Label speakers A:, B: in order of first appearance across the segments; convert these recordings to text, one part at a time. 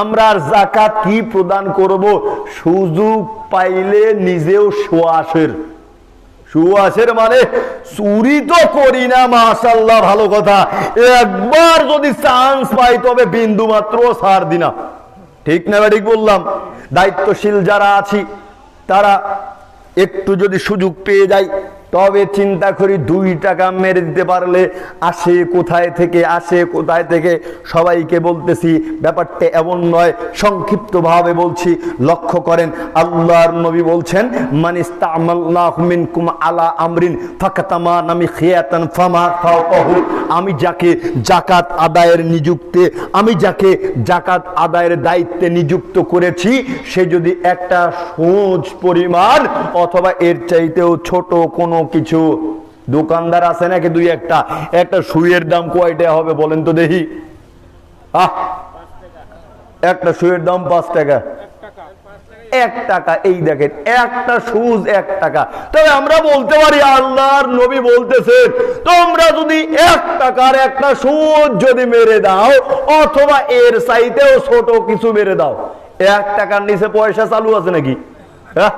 A: আমরা আর জাকাত কি প্রদান করব? সুযোগ পাইলে নিজেও সোয়াশের সুয়াসের মানে চুরি তো করি না মাশাল্লাহ ভালো কথা। একবার যদি চান্স পাই, তবে বিন্দু মাত্র ছাড় দিনা। ঠিক না ঠিক বললাম? দায়িত্বশীল যারা আছি, তারা একটু যদি সুযোগ পেয়ে যায় তবে চিন্তা করি দুই টাকা মেরে দিতে পারলে আসে কোথায় থেকে, আসে কোথায় থেকে? সবাইকে বলতেছি, ব্যাপারটা এমন নয়, সংক্ষিপ্তভাবে বলছি, লক্ষ্য করেন, আল্লাহর নবী বলছেন মিনকুম আলা আমরিন ফাকাতামা নামি খিয়াতান আমি যাকে জাকাত আদায়ের নিযুক্তে, আমি যাকে জাকাত আদায়ের দায়িত্বে নিযুক্ত করেছি, সে যদি একটা সোজ পরিমাণ অথবা এর চাইতেও ছোট কোনো কিছু দোকানদার আছে নাকি দুই একটা? একটা সুইয়ের দাম কয়টা হবে বলেন তো দেখি। একটা সুইয়ের দাম পাঁচ টাকা। এক টাকা, এই দেখেন, একটা সুজ এক টাকা। তবে আমরা বলতে পারি, আল্লাহর নবী বলতেছে তোমরা যদি এক টাকার একটা সুজ যদি মেরে দাও, অথবা এর চাইতেও ছোট কিছু মেরে দাও, এক টাকার নিচে পয়সা চালু আছে নাকি? হ্যাঁ?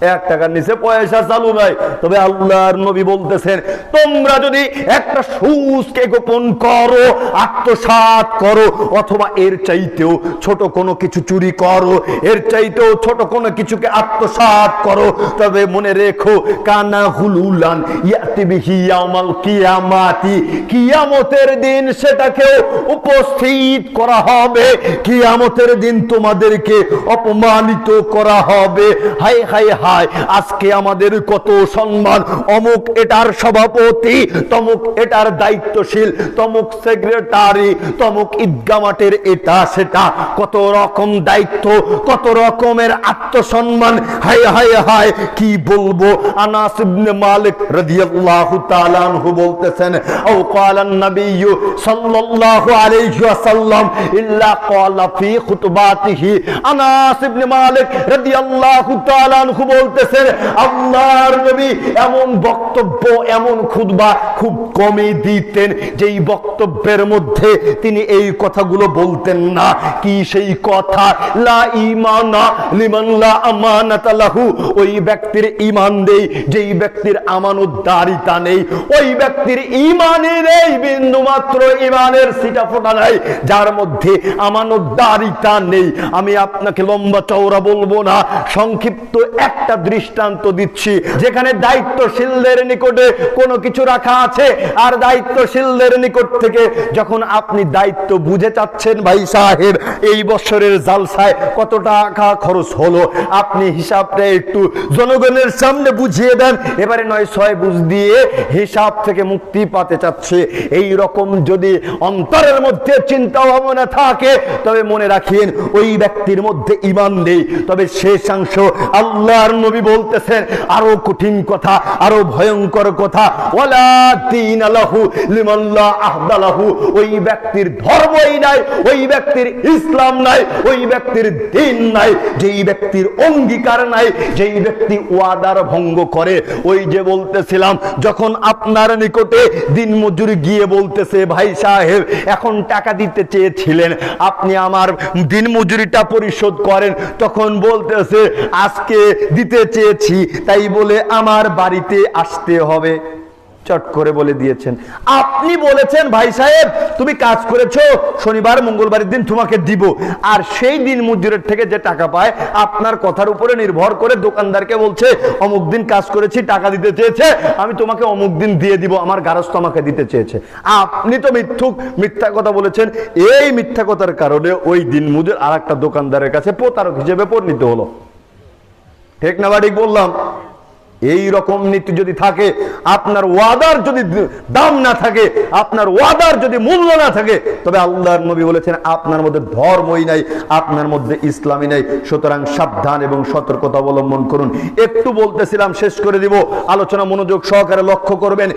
A: এক টাকার নিচে পয়সা চালু নাই। তবে আল্লাহর নবী বলতেছেন, তোমরা যদি একটা সুজকে গোপন করো, আত্মসাৎ করো, অথবা এর চাইতেও ছোট কোনো কিছু চুরি করো, এর চাইতেও ছোট কোনো কিছুকে আত্মসাৎ করো, তবে মনে রেখো, কানা হুলুলান ইয়াতি বিহি ইয়াউমাল কিয়ামাতি, কিয়ামতের দিন সেটাকেও উপস্থিত করা হবে। কিয়ামতের দিন তোমাদেরকে অপমানিত করা হবে। হাই হাই হাই আজকে আমাদের কত সম্মান। অমুক এটার সভাপতি, তমুক এটার দায়িত্বশীল, তমুক সেক্রেটারি, তমুক ঈদগা মাঠের এটা সেটা। কত রকম দায়িত্ব, কত রকমের আত্মসম্মান। হাই হাই হাই কি বলব? আনাস ইবনে মালিক রাদিয়াল্লাহু তাআলা আনহু বলতেছেন, আও ক্বালান নবিয়্যু সাল্লাল্লাহু আলাইহি ওয়াসাল্লাম ইল্লা ক্বালা ফি খুতবাতিহি। আনাস ইবনে মালিক রাদিয়াল্লাহু তাআলা আনহু বলতেছেন আল্লাহর নবী এমন বক্তব্য এমন খুতবা খুব কমই দিতেন, যেই বক্তব্যের মধ্যে তিনি এই কথাগুলো বলতেন না। কি সেই কথা? লা ইমানা লিমান লা আমানাতা লাহু। ওই ব্যক্তির ঈমান নেই, যেই ব্যক্তির আমানতদারিতা নেই। ওই ব্যক্তির ঈমানই নেই বিন্দু মাত্র ঈমানের সিটা ফোটা নাই, যার মধ্যে আমানতদারিতা নেই। আমি আপনাকে লম্বা চওড়া বলব না, সংক্ষিপ্ত একটা দৃষ্টান্ত দিচ্ছি। যেখানে দায়িত্বশীলদের নিকটে কোনো কিছু রাখা আছে আর দায়িত্বশীলদের নিকট থেকে যখন আপনি দায়িত্ব বুঝে চাচ্ছেন, ভাই সাহেব, এই বছরের জালসায় কত টাকা খরচ হলো? আপনি হিসাবটা একটু জনগণের সামনে বুঝিয়ে দেন। এবারে নয় ছয় বুঝ দিয়ে হিসাব থেকে মুক্তি পাতে চাচ্ছে। এই রকম যদি অন্তরের মধ্যে চিন্তা ভাবনা থাকে, তবে মনে রাখিয়েন, ওই ব্যক্তির মধ্যে ইমান নেই। তবে শেষাংশ আল্লাহর নবী বলতেছেন, আরও কঠিন কথা, আরও ভয়ঙ্কর কথা। ওয়ালা ওই ব্যক্তির ধর্মই নাই, ওই ব্যক্তির ইসলাম নাই, ওই ব্যক্তির দিন নাই। যেই ব্যক্তির অঙ্গীকার নাই, যেই ব্যক্তি ওয়াদার ভঙ্গ করে। ওই যে বলতেছিলাম, যখন আপনার নিকটে দিন মজুরি গিয়ে বলতেছে, ভাই সাহেব, এখন টাকা দিতে চেয়েছিলেন, আপনি আমার দিন মজুরিটা পরিশোধ করেন। তখন বলতেছে, আজকে দিতে চেয়েছি, তাই বলে আমার বাড়িতে আসতে হবে। চট করে বলে দিয়েছেন। আপনি বলেছেন, ভাই সাহেব, তুমি কাজ করেছ, শনিবার, মঙ্গলবারের দিন তোমাকে দিব। আর সেই দিন মজুরের থেকে যে টাকা পায়, আপনার কথার উপরে নির্ভর করে দোকানদারকে বলছে, অমুক দিন কাজ করেছি, টাকা দিতে চেয়েছে, আমি তোমাকে অমুক দিন দিয়ে দিব, আমার গারস্থ আমাকে দিতে চেয়েছে। আপনি তো মিথ্যুক, মিথ্যা কথা বলেছেন। এই মিথ্যা কথার কারণে ওই দিন মজুর আর একটা দোকানদারের কাছে প্রতারক হিসেবে পরিণত হলো। ঠিক না বা ঠিক বললাম। এই রকম নীতি যদি থাকে, আপনার ওয়াদার যদি দাম না থাকে, আপনার ওয়াদার যদি মূল্য না থাকে, তবে আল্লাহর নবী বলেছেন, আপনার মধ্যে ধর্মই নাই, আপনার মধ্যে ইসলামই নাই। সুতরাং সাবধান এবং সতর্কতা অবলম্বন করুন। একটু বলতেছিলাম, শেষ করে দিব। আলোচনা মনোযোগ সহকারে লক্ষ্য করবেন।